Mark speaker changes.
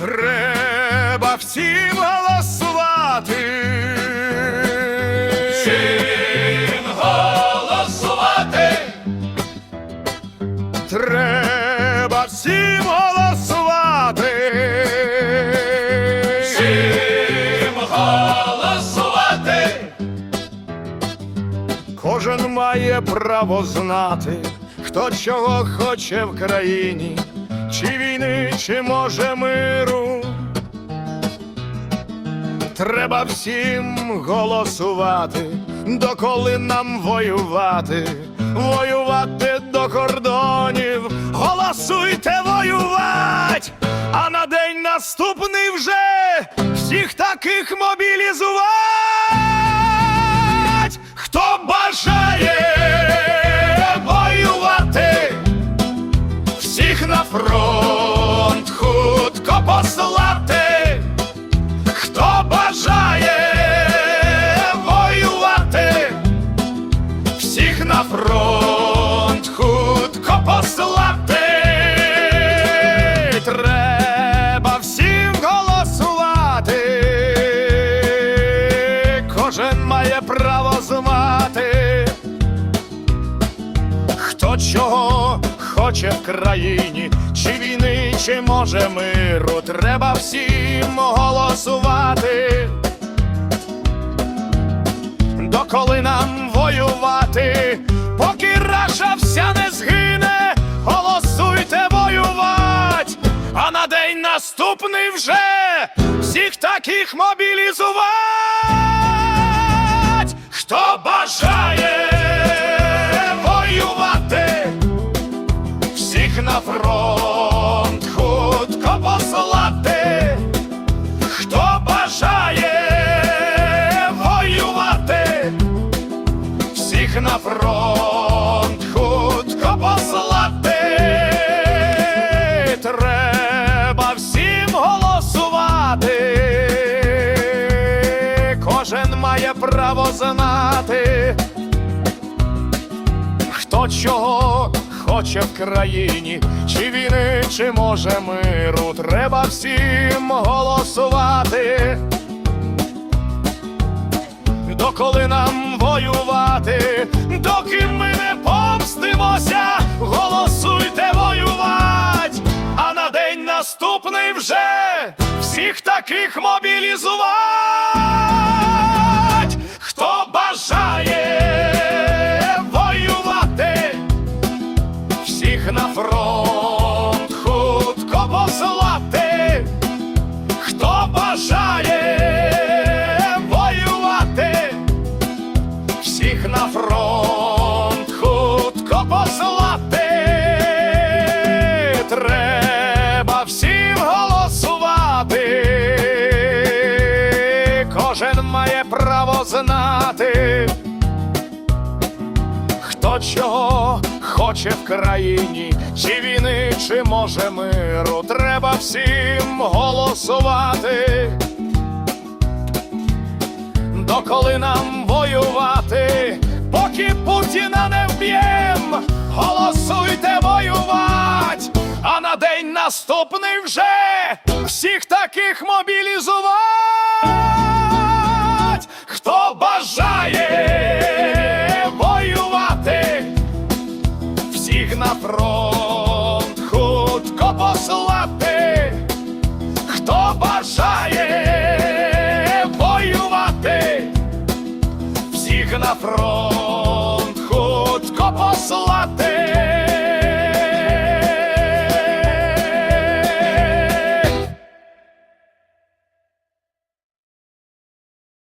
Speaker 1: Треба всім голосувати.
Speaker 2: Всім голосувати,
Speaker 1: Треба всім голосувати.
Speaker 2: всім голосувати,
Speaker 1: Кожен має право знати, хто чого хоче в країні, чи війни, чи може миру. Треба всім голосувати, доколи нам воювати, воювати до кордонів, голосуйте воювать, а на день наступний вже всіх таких мобілізувати, має право знати. Хто чого хоче в країні, чи війни, чи може миру, треба всім голосувати. Доколи нам воювати, поки раша вся не згине, голосуйте воювать, а на день наступний вже всіх таких мобілізувати, хто бажає воювати, всіх на фронт хутко послати, хто бажає воювати, всіх на фронт хутко послати, право знати. Хто чого хоче в країні, чи війни, чи може миру, треба всім голосувати. Доколи нам воювати, доки ми не помстимося, голосуйте воювать, а на день наступний вже всіх таких мобілізувати, фронт хутко послати, хто бажає воювати, всіх на фронт хутко послати, треба всім голосувати, кожен має право знати. Хто чого хоче в країні, чи війни, чи може миру, треба всім голосувати. Доколи нам воювати, поки Путіна не вб'єм, голосуйте воювать, а на день наступний вже всіх таких мобілізувати, всіх на фронт хутко послати, хто бажає воювати, всіх на фронт.